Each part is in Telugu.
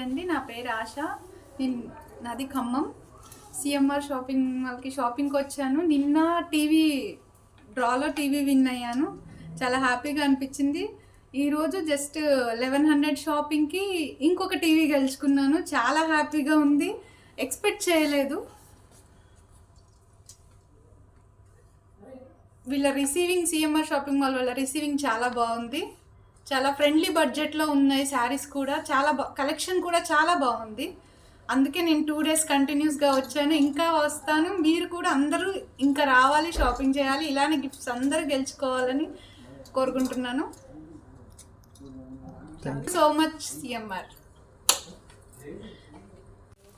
అండి నా పేరు ఆశ. నేను నాది ఖమ్మం. సిఎంఆర్ షాపింగ్ మాల్కి షాపింగ్కి వచ్చాను. నిన్న టీవీ డ్రాలో టీవీ విన్ అయ్యాను. చాలా హ్యాపీగా అనిపించింది. ఈరోజు జస్ట్ లెవెన్ హండ్రెడ్ షాపింగ్కి ఇంకొక టీవీ గెలుచుకున్నాను. చాలా హ్యాపీగా ఉంది. ఎక్స్పెక్ట్ చేయలేదు. వీళ్ళ రిసీవింగ్ సిఎంఆర్ షాపింగ్ మాల్ వాళ్ళ రిసీవింగ్ చాలా బాగుంది. చాలా ఫ్రెండ్లీ బడ్జెట్లో ఉన్నాయి శారీస్ కూడా చాలా బా కలెక్షన్ కూడా చాలా బాగుంది. అందుకే నేను టూ డేస్ కంటిన్యూస్గా వచ్చాను. ఇంకా వస్తాను. మీరు కూడా అందరూ ఇంకా రావాలి షాపింగ్ చేయాలి. ఇలానే గిఫ్ట్స్ అందరూ గెలుచుకోవాలని కోరుకుంటున్నాను. సో మచ్ సిఎంఆర్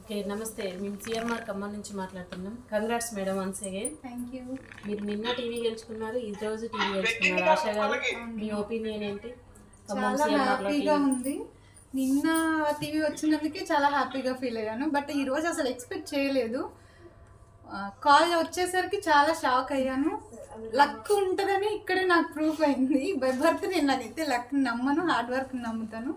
ఓకే నమస్తే. మేము సిఎంఆర్ ఖమ్మం నుంచి మాట్లాడుతున్నాం. Congrats madam once again thank you మీరు నిన్న టీవీ గెలుచుకున్నారు ఈ రోజు టీవీ గెలుచుకున్నారు. ఆశ గారు మీ ఒపీనియన్ ఏంటి? చాలా హ్యాపీగా ఉంది. నిన్న టీవీ వచ్చినందుకే చాలా హ్యాపీగా ఫీల్ అయ్యాను. బట్ ఈ రోజు అసలు ఎక్స్పెక్ట్ చేయలేదు. కాల్ వచ్చేసరికి చాలా షాక్ అయ్యాను. లక్ ఉంటుందని ఇక్కడే నాకు ప్రూఫ్ అయింది. బై బర్త్ నేను నాకైతే లక్ నమ్మను హార్డ్ వర్క్ నమ్ముతాను.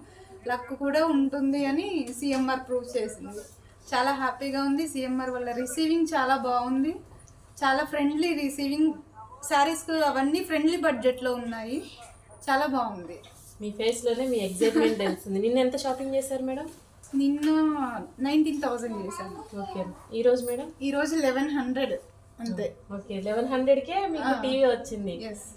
లక్ కూడా ఉంటుంది అని సిఎంఆర్ ప్రూవ్ చేసింది. చాలా హ్యాపీగా ఉంది. సిఎంఆర్ వాళ్ళ రిసీవింగ్ చాలా బాగుంది. చాలా ఫ్రెండ్లీ రిసీవింగ్ శారీస్ అవన్నీ ఫ్రెండ్లీ బడ్జెట్లో ఉన్నాయి. చాలా బాగుంది. మీ ఫేస్లోనే మీ ఎగ్జైట్మెంట్ తెలుస్తుంది. నిన్న ఎంత షాపింగ్ చేశారు మేడం? నిన్న నైన్టీన్ థౌజండ్ చేశాను. ఓకే. ఈ రోజు మేడం? ఈరోజు లెవెన్ హండ్రెడ్ అంతే. ఓకే. లెవెన్ హండ్రెడ్ కే మీకు టీవీ వచ్చింది.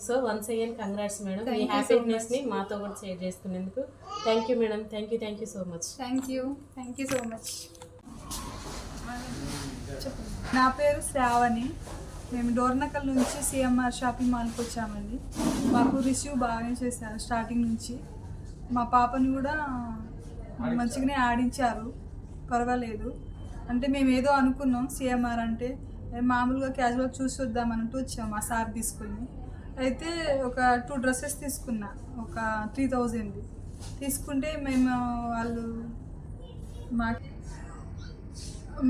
So once again congrats madam. మీ హ్యాపీనెస్ని మాతో కూడా షేర్ చేసుకునేందుకు. Thank you madam. Thank you thank you so much thank you thank you so much నా పేరు శ్రావణి. మేము డోర్నకల్ నుంచి సిఎంఆర్ షాపింగ్ మాల్కి వచ్చామండి. మాకు రిసీవ్ బాగానే చేశారు స్టార్టింగ్ నుంచి. మా పాపని కూడా మంచిగానే ఆడించారు పర్వాలేదు. అంటే మేము ఏదో అనుకున్నాం సిఎంఆర్ అంటే మామూలుగా క్యాజువల్ చూసి వద్దామన్నట్టు వచ్చాము మా సార్ తీసుకుని. అయితే ఒక టూ డ్రెస్సెస్ తీసుకున్నా ఒక త్రీ థౌజండ్. తీసుకుంటే మేము వాళ్ళు మాకు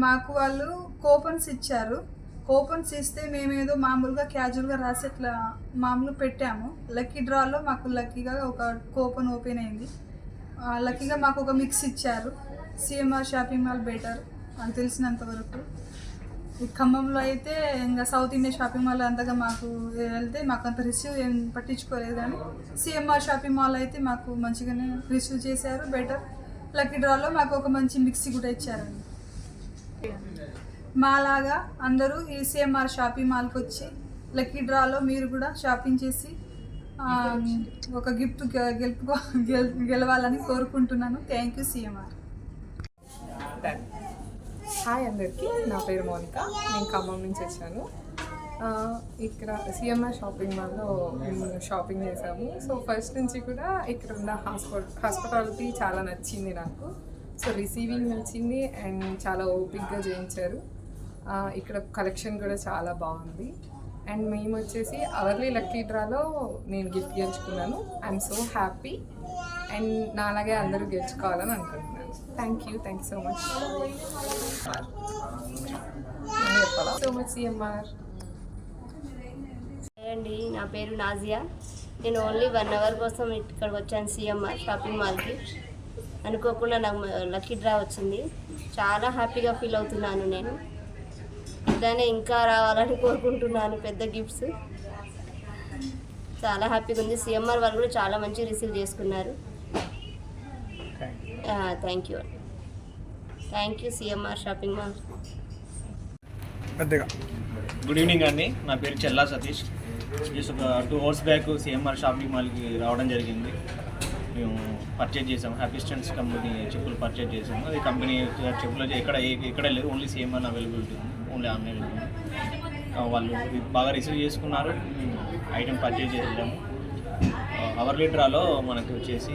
మాకు వాళ్ళు కూపన్స్ ఇచ్చారు. కూపన్స్ ఇస్తే మేమేదో మామూలుగా క్యాజువల్గా రాసి ఇట్లా మామూలు పెట్టాము. లక్కీ డ్రాలో మాకు లక్కీగా ఒక కూపన్ ఓపెన్ అయింది. లక్కీగా మాకు ఒక మిక్స్ ఇచ్చారు. సిఎంఆర్ షాపింగ్ మాల్ బెటర్ నాకు తెలిసినంత వరకు. ఈ ఖమ్మంలో అయితే ఇంకా సౌత్ ఇండియా షాపింగ్ మాల్ అంతగా మాకు వెళ్తే మాకు అంత రిసీవ్ ఏం పట్టించుకోలేదు కానీ సిఎంఆర్ షాపింగ్ మాల్ అయితే మాకు మంచిగానే రిసీవ్ చేశారు బెటర్ లక్కీ డ్రాలో మాకు ఒక మంచి మిక్సీ కూడా ఇచ్చారండి. మాలాగా అందరూ ఈసీఎంఆర్ షాపింగ్ మాల్కి వచ్చి లక్కీ డ్రాలో మీరు కూడా షాపింగ్ చేసి ఒక గిఫ్ట్ గె- గెలుపుకో గెలవాలని కోరుకుంటున్నాను. Thank you CMR. హాయ్ అందరికీ. నా పేరు మోనిక. నేను ఖమ్మం నుంచి వచ్చాను. ఇక్కడ సిఎంఆర్ షాపింగ్ మాల్లో మేము షాపింగ్ చేసాము. సో ఫస్ట్ నుంచి కూడా ఇక్కడ ఉన్న హాస్పిటల్ హాస్పిటాలిటీ చాలా నచ్చింది నాకు. సో రిసీవింగ్ నచ్చింది అండ్ చాలా ఓపిక్గా చేయించారు. ఇక్కడ కలెక్షన్ కూడా చాలా బాగుంది. అండ్ మేము వచ్చేసి అవర్లీ లక్కీ డ్రాలో నేను గిఫ్ట్ గెలుచుకున్నాను. ఐఎమ్ సో హ్యాపీ అండ్ నాలాగే అందరూ గెలుచుకోవాలని అనుకుంటున్నాను. Thank you thank you so much so much CMR అండి నా పేరు నాజియా. నేను ఓన్లీ వన్ అవర్ కోసం ఇక్కడికి వచ్చాను సిఎంఆర్ షాపింగ్ మాల్కి అనుకోకుండా నాకు లక్కీ డ్రా వచ్చింది. చాలా హ్యాపీగా ఫీల్ అవుతున్నాను నేను. ఇలానే ఇంకా రావాలని కోరుకుంటున్నాను పెద్ద గిఫ్ట్స్ చాలా హ్యాపీగా ఉంది. సిఎంఆర్ వాళ్ళు కూడా చాలా మంచిగా రిసీవ్ చేసుకున్నారు. Thank you thank you CMR shopping mall good evening అండి. నా పేరు చెల్లా సతీష్. జస్ట్ ఒక two hours back CMR shopping మాల్కి రావడం జరిగింది. మేము పర్చేజ్ చేసాము. హ్యాపీ స్టెంట్స్ కంపెనీ చెప్పులు పర్చేజ్ చేసాము. అది కంపెనీ చెప్పులు అయితే ఎక్కడ ఏ- ఎక్కడ లేదు ఓన్లీ సిఎంఆర్ అవైలబిలిటీ ఉంది. ఓన్లీ ఆన్లైన్ వాళ్ళు బాగా రిసీవ్ చేసుకున్నారు. ఐటెం పర్చేజ్ చేసాము అవర్ లీటరాలో మనకు వచ్చేసి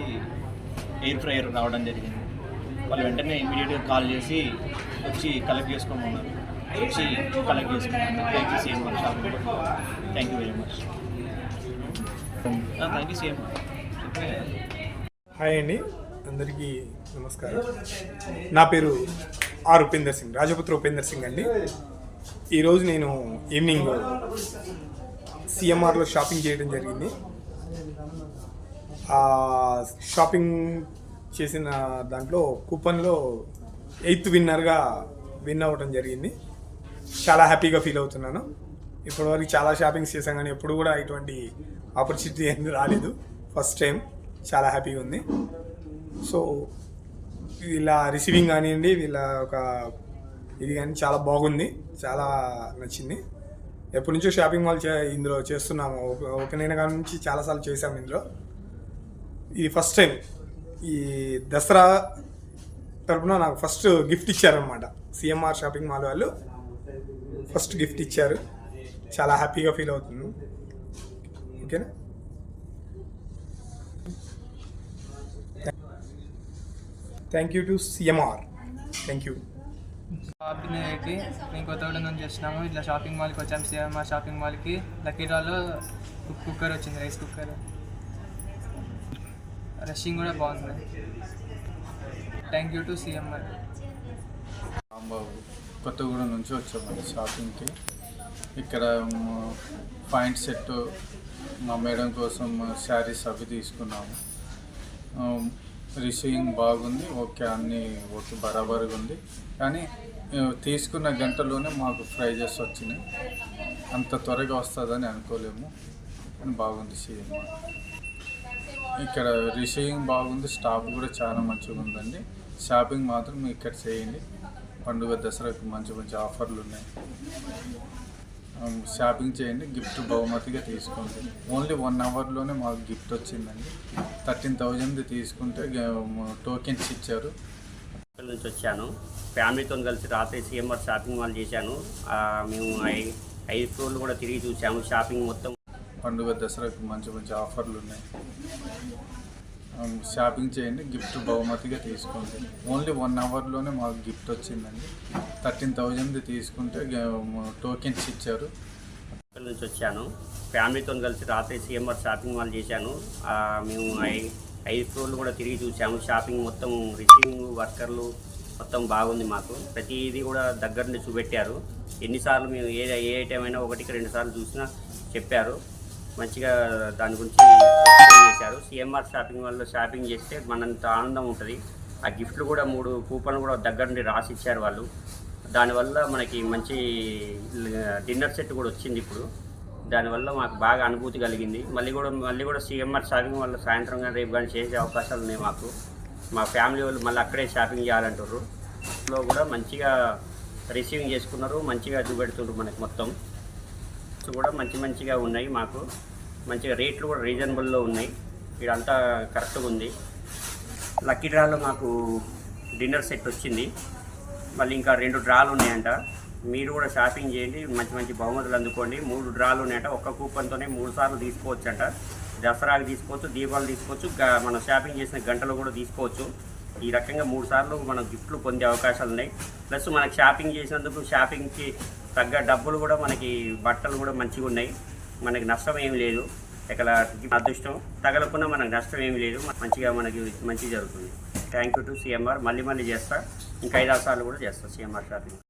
ఎయిర్ ఫ్రైయర్ రావడం జరిగింది. వాళ్ళు వెంటనే ఇమీడియట్గా కాల్ చేసి వచ్చి కలెక్ట్ చేసుకోమన్నారు వచ్చి కలెక్ట్ చేసుకున్నాను thank you same much thank you very much thank you same hi అండి. అందరికీ నమస్కారం. నా పేరు ఆర్ ఉపేందర్ సింగ్ రాజపుత్ర ఉపేందర్ సింగ్ అండి. ఈరోజు నేను ఈవినింగ్ సిఎంఆర్లో షాపింగ్ చేయడం జరిగింది. షాపింగ్ చేసిన దాంట్లో కూపన్లో ఎయిత్ విన్నర్గా విన్ అవ్వడం జరిగింది. చాలా హ్యాపీగా ఫీల్ అవుతున్నాను. ఇప్పటివరకు చాలా షాపింగ్స్ చేశాం కానీ ఎప్పుడు కూడా ఇటువంటి ఆపర్చునిటీ ఏమి రాలేదు. ఫస్ట్ టైం చాలా హ్యాపీగా ఉంది. సో వీళ్ళ రిసీవింగ్ కానివ్వండి వీళ్ళ ఒక ఇది కానీ చాలా బాగుంది. చాలా నచ్చింది. ఎప్పటి నుంచో షాపింగ్ మాల్ చే ఇందులో చేస్తున్నాము. ఒక నేను కాడి నుంచి చాలాసార్లు చేశాము ఇందులో. ఇది ఫస్ట్ టైం. ఈ దసరా తరపున నాకు ఫస్ట్ గిఫ్ట్ ఇచ్చారనమాట సిఎంఆర్ షాపింగ్ మాల్ వాళ్ళు ఫస్ట్ గిఫ్ట్ ఇచ్చారు. చాలా హ్యాపీగా ఫీల్ అవుతున్నాను. ఓకేనా? Thank you to CMR. Thank you. Shopping పెట్టి మేము కొత్తగూడెం నుంచి వచ్చినాము ఇట్లా షాపింగ్ మాల్కి వచ్చాము సిఎంఆర్ షాపింగ్ మాల్కి లక్కీ డ్రాలో కుక్కర్ వచ్చింది రైస్ కుక్కర్. రషింగ్ కూడా బాగుంది. Thank you to CMR. Rambabu Kothagudem నుంచి వచ్చామండి షాపింగ్కి. ఇక్కడ పాయింట్ సెట్ మా మేడం కోసం శారీస్ అవి తీసుకున్నాము. రిసీవింగ్ బాగుంది ఓకే అన్నీ ఓకే బరాబర్గా ఉంది. కానీ తీసుకున్న గంటలోనే మాకు ప్రైజెస్ వచ్చినాయి. అంత త్వరగా వస్తుందని అనుకోలేము కానీ బాగుంది సీఎం ఇక్కడ రిసీవింగ్ బాగుంది స్టాఫ్ కూడా చాలా మంచిగా ఉందండి. షాపింగ్ మాత్రం ఇక్కడ చేయండి. పండుగ దసరాకు మంచి మంచి ఆఫర్లు ఉన్నాయి. షాపింగ్ చేయండి గిఫ్ట్ బహుమతిగా తీసుకోండి. ఓన్లీ వన్ అవర్లోనే మాకు గిఫ్ట్ వచ్చిందండి. థర్టీన్ థౌజండ్ తీసుకుంటే టోకెన్స్ ఇచ్చారు. హోటల్ నుంచి వచ్చాను. ఫ్యామిలీతో కలిసి రాత్రి సిఎంఆర్ షాపింగ్ మాల్ చేశాను. మేము ఐ- ఐదు ఫ్లోర్లు కూడా తిరిగి చూసాము షాపింగ్ మొత్తం పండుగ దసరాకు మంచి మంచి ఆఫర్లు ఉన్నాయి. Um, షాపింగ్ చేయండి గిఫ్ట్ బహుమతిగా తీసుకోండి. ఓన్లీ వన్ అవర్లోనే మాకు గిఫ్ట్ వచ్చిందండి. థర్టీన్ థౌజండ్ తీసుకుంటే um, టోకెన్స్ ఇచ్చారు. అక్కడి నుంచి వచ్చాను. ఫ్యామిలీతో కలిసి రాత్రి సిఎంఆర్ షాపింగ్ మాల్ చేశాను. మేము ఐ- ఐదు ఫ్లోర్లు కూడా తిరిగి చూసాము షాపింగ్ మొత్తం రిసీవింగ్ వర్కర్లు మొత్తం బాగుంది మాకు. ప్రతిదీ కూడా దగ్గర నుండి చూపెట్టారు. ఎన్నిసార్లు మేము ఏ ఏ ఐటమ్ అయినా ఒకటికి రెండు సార్లు చూసినా చెప్పారు. మంచిగా దాని గురించి చేశారు. సిఎంఆర్ షాపింగ్ వాళ్ళు షాపింగ్ చేస్తే మనంత ఆనందం ఉంటుంది. ఆ గిఫ్ట్లు కూడా మూడు కూపన్లు కూడా దగ్గర నుండి రాసి ఇచ్చారు వాళ్ళు దానివల్ల మనకి మంచి డిన్నర్ సెట్ కూడా వచ్చింది ఇప్పుడు. దానివల్ల మాకు బాగా అనుభూతి కలిగింది. మళ్ళీ కూడా మళ్ళీ కూడా సిఎంఆర్ షాపింగ్ వల్ల సాయంత్రం కానీ రేపు కానీ చేసే అవకాశాలు ఉన్నాయి మాకు. మా ఫ్యామిలీ వాళ్ళు మళ్ళీ అక్కడే షాపింగ్ చేయాలంటారు లో కూడా మంచిగా రిసీవింగ్ చేసుకున్నారు. మంచిగా చూపెడుతుండ్రు మనకి మొత్తం. సో కూడా మంచి మంచిగా ఉన్నాయి మాకు. మంచిగా రేట్లు కూడా రీజనబుల్లో ఉన్నాయి. ఇదంతా కరెక్ట్గా ఉంది. లక్కీ డ్రాలో మాకు డిన్నర్ సెట్ వచ్చింది. మళ్ళీ ఇంకా రెండు డ్రాలు ఉన్నాయంట. మీరు కూడా షాపింగ్ చేయండి మంచి మంచి బహుమతులు అందుకోండి. మూడు డ్రాలు ఉన్నాయంట. ఒక్క కూపన్తోనే మూడు సార్లు తీసుకోవచ్చు అంట దసరాకి తీసుకోవచ్చు దీపావళి తీసుకోవచ్చు మనం షాపింగ్ చేసిన గంటలు కూడా తీసుకోవచ్చు. ఈ రకంగా మూడు సార్లు మనం గిఫ్ట్లు పొందే అవకాశాలు ఉన్నాయి. ప్లస్ మనకు షాపింగ్ చేసినందుకు షాపింగ్కి తగ్గ డబ్బులు కూడా మనకి బట్టలు కూడా మంచిగా ఉన్నాయి. మనకి నష్టం ఏమి లేదు. ఇక్కడ అదృష్టం. తగలకుండా మనకు నష్టం ఏమి లేదు. మంచిగా మనకి మంచి జరుగుతుంది. థ్యాంక్ యూ టు సిఎంఆర్ మళ్ళీ మళ్ళీ చేస్తా. ఇంకా ఐదారు సార్లు కూడా చేస్తా సిఎంఆర్ షాపింగ్.